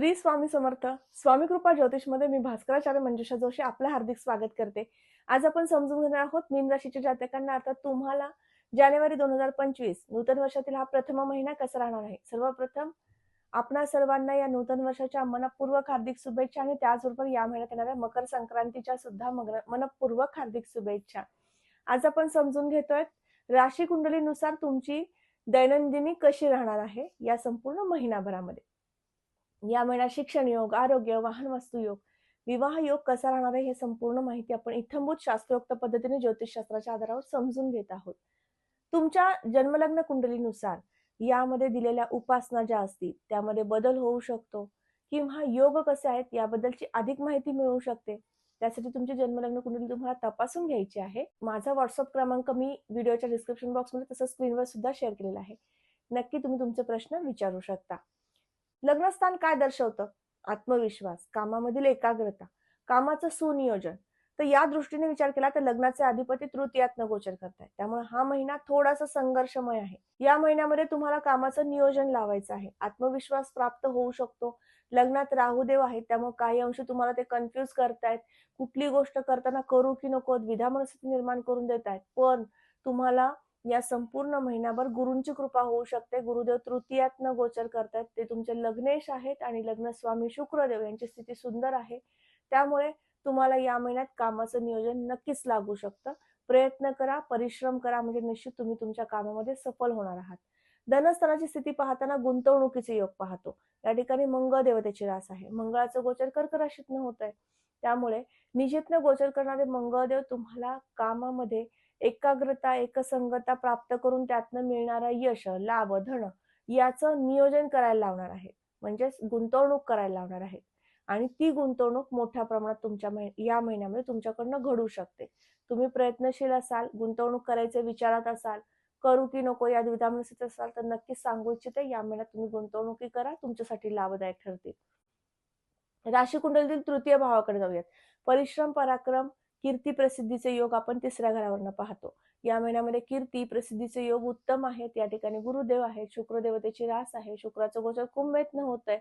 श्री स्वामी समर्थ स्वामी कृपा ज्योतिषमध्ये मी भास्कराचार्य मंजुषा जोशी आपलं हार्दिक स्वागत करते. आज आपण समजून घेणार आहोत मीन राशीच्या जातकांना. अर्थात तुम्हाला जानेवारी दोन हजार पंचवीस नूतन वर्षातील हा प्रथम महिना कसा राहणार आहे? सर्वप्रथम आपणा सर्वांना या नूतन वर्षाच्या मनपूर्वक हार्दिक शुभेच्छा आणि त्याचबरोबर या महिन्यात येणाऱ्या मकर संक्रांतीच्या सुद्धा मग- मनपूर्वक हार्दिक शुभेच्छा. आज आपण समजून घेतोय राशी कुंडलीनुसार तुमची दैनंदिनी कशी राहणार आहे या संपूर्ण महिनाभरामध्ये. या महिन्यात शिक्षण योग आरोग्य वाहन वस्तू योग विवाह योग कसा राहणार आहे हे संपूर्ण माहिती आपण इथंभूत शास्त्रोक्त पद्धतीने ज्योतिषशास्त्राच्या आधारावर समजून घेत आहोत. तुमच्या जन्मलग्न कुंडलीनुसार यामध्ये दिलेल्या उपासना ज्या असतील त्यामध्ये बदल होऊ शकतो किंवा योग कसे आहेत याबद्दलची अधिक माहिती मिळू शकते. त्यासाठी तुमची जन्मलग्न कुंडली तुम्हाला तपासून घ्यायची आहे. माझा व्हॉट्सअप क्रमांक मी व्हिडिओच्या डिस्क्रिप्शन बॉक्समध्ये तसंच स्क्रीनवर सुद्धा शेअर केलेला आहे. नक्की तुम्ही तुमचे प्रश्न विचारू शकता. लग्नस्थान काय दर्शवतं? आत्मविश्वास कामामधील एकाग्रता कामाचं सुनियोजन. तर या दृष्टीने विचार केला तर लग्नाचे अधिपती तृतीयात्न गोचर करतायत त्यामुळे हा महिना थोडासा संघर्षमय आहे. या महिन्यामध्ये तुम्हाला कामाचं नियोजन लावायचं आहे. आत्मविश्वास प्राप्त होऊ शकतो. लग्नात राहुदेव आहेत. त्यामुळे काही अंश तुम्हाला ते कन्फ्युज करतायत. कुठली गोष्ट करताना करू की नको द्विधा मनस्थिती निर्माण करून देत आहेत पण तुम्हाला या संपूर्ण महिन्याभर गुरूंची कृपा होऊ शकते. गुरुदेव तृतीयात्न गोचर करतात. ते तुमचे लग्नेश आहेत आणि लग्न स्वामी शुक्रदेव यांची स्थिती सुंदर आहे. त्यामुळे तुम्हाला या महिन्यात कामाचं नियोजन नक्कीच लागू शकतं. प्रयत्न करा परिश्रम करा म्हणजे निश्चित तुम्ही तुमच्या कामामध्ये सफल होणार आहात. धनस्थानाची स्थिती पाहताना गुंतवणुकीचे योग पाहतो. या ठिकाणी मंगळ देवतेची रास आहे. मंगळाचं गोचर कर्क राशीतनं होत आहे त्यामुळे निजितनं गोचर करणारे मंगळदेव तुम्हाला कामामध्ये एकाग्रता एकसंगता प्राप्त करून त्यातनं मिळणारा यश लाभ धन याचं नियोजन करायला लावणार आहे म्हणजेच गुंतवणूक करायला लावणार आहे आणि ती गुंतवणूक मोठ्या प्रमाणात तुमच्या या महिन्यामध्ये तुमच्याकडनं घडू शकते. तुम्ही प्रयत्नशील असाल गुंतवणूक करायचे विचारात असाल करू की नको या द्विधामनस्थितीत असाल तर नक्कीच सांगू इच्छिते या महिन्यात तुम्ही गुंतवणुकी करा तुमच्यासाठी लाभदायक ठरतील. राशी कुंडलीतील तृतीय भावाकडे जाऊयात. परिश्रम पराक्रम कीर्ती प्रसिद्धीचे योग आपण तिसऱ्या घरावरनं पाहतो. या महिन्यामध्ये कीर्ती प्रसिद्धीचे योग उत्तम आहेत. या ठिकाणी गुरुदेव आहेत शुक्रदेवतेची रास आहे शुक्राचं गोचर कुंभेतनं होत आहे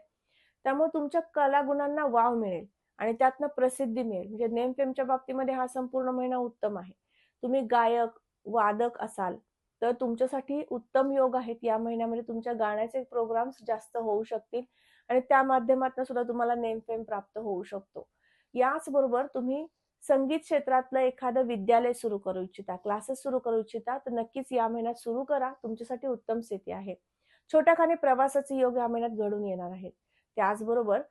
त्यामुळे तुमच्या कलागुणांना वाव मिळेल आणि त्यातनं प्रसिद्धी मिळेल. म्हणजे नेमफेमच्या बाबतीमध्ये हा संपूर्ण महिना उत्तम आहे. तुम्ही गायक वादक असाल तर तुमच्यासाठी उत्तम योग आहेत. या महिन्यामध्ये तुमच्या गाण्याचे प्रोग्राम्स जास्त होऊ शकतील आणि त्या माध्यमातून सुद्धा तुम्हाला नेम फेम प्राप्त होऊ शकतो. याचबरोबर तुम्ही संगीत क्षेत्रातलं एखादं विद्यालय सुरू करू इच्छिता क्लासेस सुरू करू इच्छिता तर नक्कीच या महिन्यात सुरू करा. तुमच्यासाठी उत्तम स्थिती आहे. छोट्याखाने प्रवासाचे योग या महिन्यात घडून येणार आहेत. त्याचबरोबर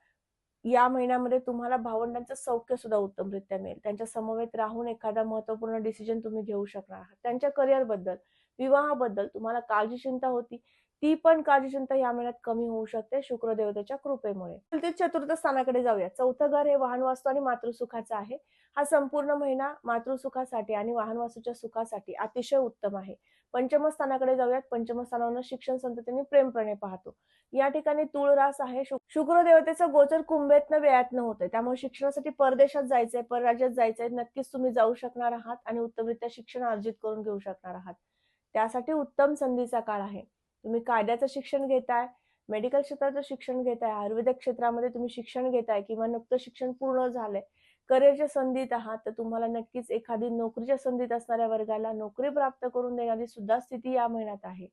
या महिन्यामध्ये तुम्हाला भावंडांचं सौख्य सुद्धा उत्तमरित्या मिळेल. त्यांच्या समवेत राहून एखादा महत्त्वपूर्ण डिसिजन तुम्ही घेऊ शकणार आहात. त्यांच्या करिअरबद्दल विवाहाबद्दल तुम्हाला काळजी चिंता होती. ती पण काळजी चिंता या महिन्यात कमी होऊ शकते शुक्रदेवतेच्या कृपेमुळे. चतुर्थ स्थानाकडे जाऊया चौथं घर हे वाहन वास्तू आणि मातृसुखाचं आहे. हा संपूर्ण महिना मातृसुखासाठी आणि वाहन वास्तूच्या सुखासाठी अतिशय उत्तम आहे. पंचम स्थानाकडे जाऊयात. पंचम स्थानावर शिक्षण संततीने प्रेमप्रणे पाहतो. या ठिकाणी तुळ रास आहे. शुक्रदेवतेचं गोचर कुंभेतनं वेळातनं होतंय. त्यामुळे शिक्षणासाठी परदेशात जायचंय परराज्यात जायचंय. नक्कीच तुम्ही जाऊ शकणार आहात आणि उत्तमरित्या शिक्षण अर्जित करून घेऊ शकणार आहात. त्यासाठी उत्तम संधीचा काळ आहे. तुम्ही कायद्याचं शिक्षण घेताय मेडिकल क्षेत्राचं शिक्षण घेताय आयुर्वेदिक क्षेत्रामध्ये तुम्ही शिक्षण घेताय किंवा नुकतं शिक्षण पूर्ण झालंय करिअरच्या संधीत आहात तर तुम्हाला नक्कीच एखादी नोकरीच्या संधीत असणाऱ्या वर्गाला नोकरी प्राप्त करून देणारी सुद्धा स्थिती या महिन्यात आहे.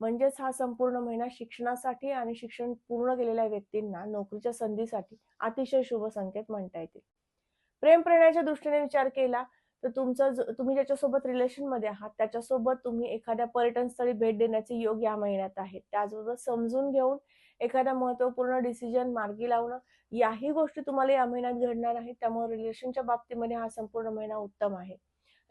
म्हणजेच हा संपूर्ण महिना शिक्षणासाठी आणि शिक्षण पूर्ण केलेल्या व्यक्तींना नोकरीच्या संधीसाठी अतिशय शुभ संकेत म्हणता येतील. प्रेम प्रेरणाच्या दृष्टीने विचार केला तर तुमचं ज- तुम्ही ज्याच्यासोबत रिलेशनमध्ये आहात त्याच्यासोबत तुम्ही एखाद्या पर्यटन स्थळी भेट देण्याचे योग या महिन्यात आहे त्याचबरोबर समजून घेऊन एखादा महत्त्वपूर्ण डिसिजन मार्गी लावणं याही गोष्टी तुम्हाला या महिन्यात घडणार आहेत. त्यामुळे रिलेशनच्या बाबतीमध्ये हा संपूर्ण महिना उत्तम आहे.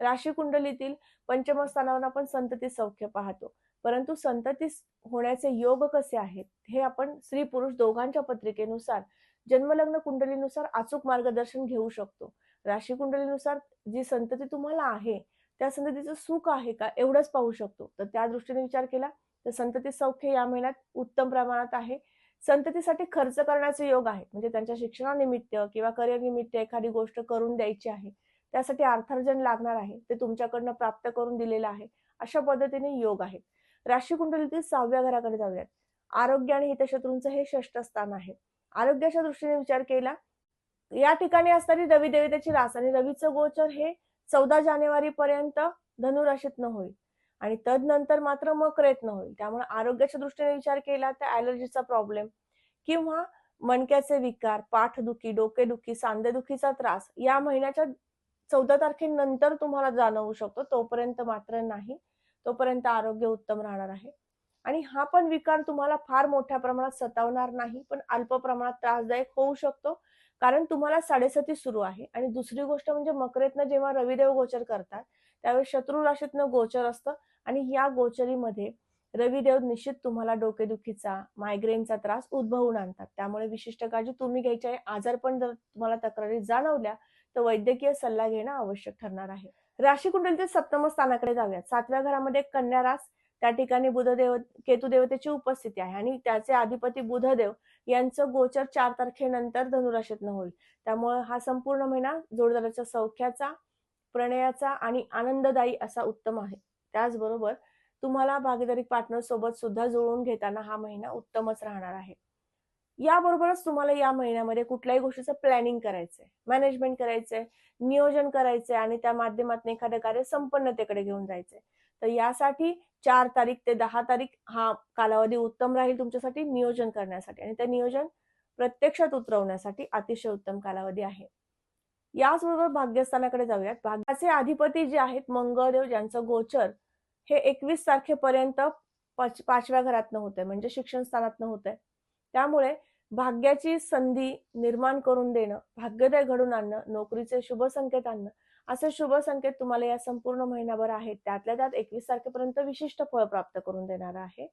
राशी कुंडलीतील पंचम स्थानावर आपण संतती सौख्य पाहतो. परंतु संतती होण्याचे योग कसे आहेत हे आपण स्त्री पुरुष दोघांच्या पत्रिकेनुसार जन्मलग्न कुंडलीनुसार अचूक मार्गदर्शन घेऊ शकतो. राशी कुंडलीनुसार जी संतती तुम्हाला आहे त्या संततीचं सुख आहे का एवढंच पाहू शकतो. तर त्या दृष्टीने विचार केला तर संतती सौख्य या महिन्यात उत्तम प्रमाणात आहे. संततीसाठी खर्च करण्याचे योग आहे. म्हणजे त्यांच्या शिक्षणानिमित्त किंवा करिअर निमित्त एखादी गोष्ट करून द्यायची आहे त्यासाठी अर्थार्जन लागणार आहे ते तुमच्याकडनं प्राप्त करून दिलेलं आहे अशा पद्धतीने योग आहे. राशी कुंडलीतील सहाव्या घराकडे जाऊयात. आरोग्य आणि हितशत्रूंचं हे षष्ठ स्थान आहे. आरोग्याच्या दृष्टीने विचार केला या ठिकाणी असणारी रवी देवतेची रास आणि रवीचं गोचर हे चौदा जानेवारी पर्यंत न होईल. आणि तदनंतर मात्र मकरेतनं होईल. त्यामुळे आरोग्याच्या दृष्टीने विचार केला तर ऍलर्जीचा प्रॉब्लेम किंवा मणक्याचे विकार पाठदुखी डोकेदुखी सांधेदुखीचा त्रास या महिन्याच्या चौदा तारखेनंतर तुम्हाला जाणवू शकतो. तोपर्यंत मात्र नाही. तोपर्यंत आरोग्य उत्तम राहणार आहे. आणि हा पण विकार तुम्हाला फार मोठ्या प्रमाणात सतावणार नाही पण अल्प प्रमाणात त्रासदायक होऊ शकतो. कारण तुम्हाला साडेसती सुरू आहे. आणि दुसरी गोष्ट म्हणजे मकरेतनं जेव्हा रविदेव गोचर करतात त्यावेळेस शत्रू राशीतनं गोचर असतं. आणि या गोचरीमध्ये रविदेव निश्चित तुम्हाला डोकेदुखीचा मायग्रेनचा त्रास उद्भवून आणतात. त्यामुळे विशिष्ट काळजी तुम्ही घ्यायची आहे. आजारपण जर तुम्हाला तक्रारी जाणवल्या तर वैद्यकीय सल्ला घेणं आवश्यक ठरणार आहे. राशी कुंडलीतील सप्तम स्थानाकडे जाऊयात. सातव्या घरामध्ये कन्या रास त्या ठिकाणी बुधदेव केतू देवतेची उपस्थिती आहे आणि त्याचे अधिपती बुधदेव यांचं गोचर चार तारखेनंतर धनुराशीतनं होईल. त्यामुळे हा संपूर्ण महिना जोडदाराच्या सौख्याचा प्रणयाचा आणि आनंददायी असा उत्तम आहे. त्याचबरोबर तुम्हाला भागीदारी पार्टनर सोबत सुद्धा जुळवून घेताना हा महिना उत्तमच राहणार आहे. याबरोबरच तुम्हाला या महिन्यामध्ये कुठल्याही गोष्टीचं प्लॅनिंग करायचंय मॅनेजमेंट करायचंय नियोजन करायचंय आणि त्या माध्यमातून एखादं कार्य संपन्नतेकडे घेऊन जायचंय. तर यासाठी चार तारीख ते दहा तारीख हा कालावधी उत्तम राहील तुमच्यासाठी नियोजन करण्यासाठी. आणि ते नियोजन प्रत्यक्षात उतरवण्यासाठी अतिशय उत्तम कालावधी आहे. याचबरोबर भाग्यस्थानाकडे जाऊयात. भाग्याचे अधिपती जे आहेत मंगळदेव ज्यांचं गोचर हे एकवीस तारखेपर्यंत पाचव्या घरातनं होतंय म्हणजे शिक्षण स्थानातनं होतंय. त्यामुळे भाग्याची संधी निर्माण करून देणं भाग्योदय घडून आणणं नोकरीचे शुभ संकेत आणणं असे शुभ संकेत तुम्हाला या संपूर्ण महिनाभर आहेत. त्यातल्या त्यात एकवीस तारखेपर्यंत विशिष्ट फळ प्राप्त करून देणार आहे.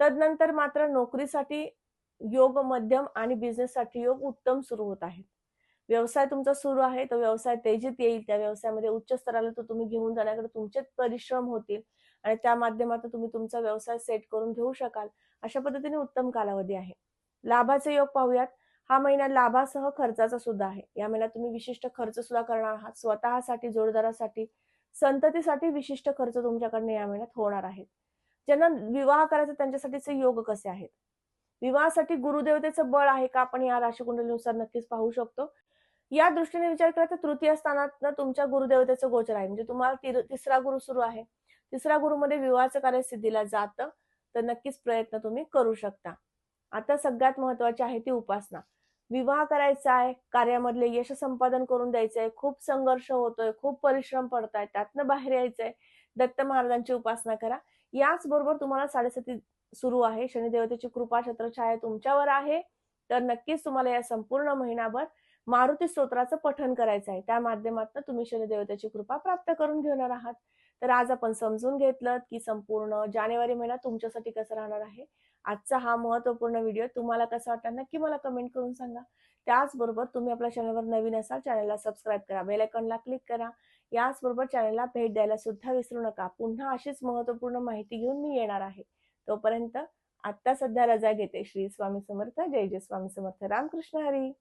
तदनंतर मात्र नोकरीसाठी योग मध्यम आणि बिझनेससाठी योग उत्तम सुरू होत आहेत. व्यवसाय तुमचा सुरू आहे. तो व्यवसाय तेजीत येईल. त्या व्यवसायामध्ये उच्च स्तराला तो तुम्ही घेऊन जाण्याकडे तुमचे परिश्रम होतील आणि त्या माध्यमातून तुम्ही तुमचा व्यवसाय सेट करून घेऊ शकाल. अशा पद्धतीने उत्तम कालावधी आहे. लाभाचे योग पाहूयात. हा महिना लाभासह खर्चाचा सुद्धा आहे. या महिन्यात तुम्ही विशिष्ट खर्च सुद्धा करणार आहात. स्वतःसाठी जोडदारासाठी संततीसाठी विशिष्ट खर्च तुमच्याकडनं या महिन्यात होणार आहेत. ज्यांना विवाह करायचा त्यांच्यासाठीचे योग कसे आहेत? विवाहासाठी गुरुदेवतेचं बळ आहे का? आपण या राशीकुंडलीनुसार नक्कीच पाहू शकतो. या दृष्टीने विचार केला तर तृतीय स्थानात तुमच्या गुरुदेवतेचं गोचर आहे. म्हणजे तुम्हाला तिसरा गुरु सुरू आहे. तिसरा गुरुमध्ये विवाहाचं कार्य सिद्धीला जातं. तर नक्कीच प्रयत्न तुम्ही करू शकता. आता सगळ्यात महत्वाची आहे ती उपासना. विवाह करायचा आहे कार्यामधले यश संपादन करून द्यायचंय खूप संघर्ष होतोय खूप परिश्रम पडताय त्यातनं बाहेर यायचंय दत्त महाराजांची उपासना करा. याच बरोबर तुम्हाला साडेसाती सुरू आहे शनिदेवतेची कृपा छत्रछाया तुमच्यावर आहे तर नक्कीच तुम्हाला या संपूर्ण महिनाभर मारुती स्तोत्राचं पठन करायचं आहे. त्या माध्यमातून तुम्ही शनिदेवतेची कृपा प्राप्त करून घेणार आहात. तर आज आपण समजून घेतलं की संपूर्ण जानेवारी महिना तुमच्यासाठी कसं राहणार आहे. आजचा हा महत्त्वपूर्ण व्हिडिओ तुम्हाला कसा वाटला नक्की मला कमेंट करून सांगा. त्याचबरोबर तुम्ही आपल्या चॅनलवर नवीन असाल चॅनलला सबस्क्राईब करा बेल आयकॉनला क्लिक करा. याचबरोबर चॅनलला भेट द्यायला सुद्धा विसरू नका. पुन्हा अशीच महत्त्वपूर्ण माहिती घेऊन मी येणार आहे. तोपर्यंत आत्ता सध्या रजा घेते श्री स्वामी समर्थ जय जय स्वामी समर्थ. रामकृष्ण हरी.